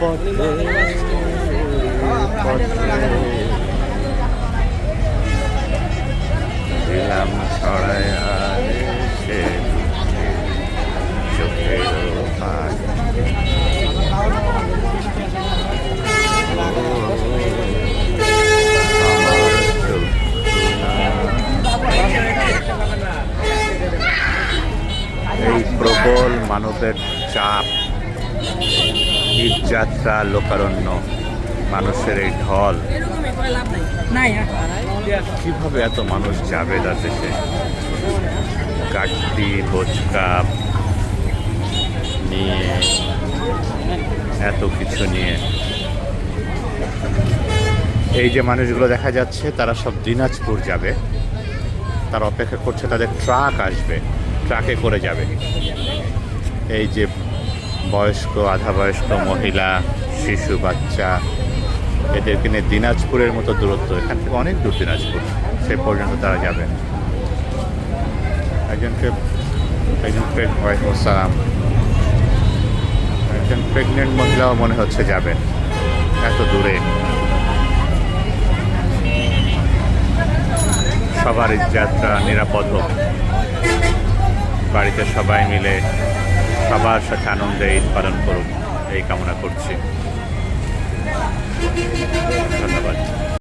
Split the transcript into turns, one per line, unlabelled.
पौधे প্রবল মানবের চাপ ঈদযাত্রা লোকারণ্য, মানুষের এই ঢল। কীভাবে এত মানুষ যাবে তার দেশে কাটতি, বোচকা, নিয়ে, এত কিছু নিয়ে। এই যে মানুষগুলো দেখা যাচ্ছে, তারা সব দিনাজপুর যাবে। তারা অপেক্ষা করছে, তাদের ট্রাক আসবে। ট্রাকে করে যাবে। এই যে বয়স্ক আধা বয়স্ক মহিলা, শিশু, বাচ্চা, এদেরকে নিয়ে দিনাজপুরের মতো দূরত্ব, এখান থেকে অনেক দূর দিনাজপুর, সে পর্যন্ত তারা যাবেন। একজনকে, একজন ওয়ালাইকুম একজন প্রেগনেন্ট মহিলাও মনে হচ্ছে যাবেন, এত দূরে। সবার যাত্রা নিরাপদ হোক। বাড়িতে সবাই মিলে সবার সাথে আনন্দে ঈদ পালন করুন এই কামনা করছি।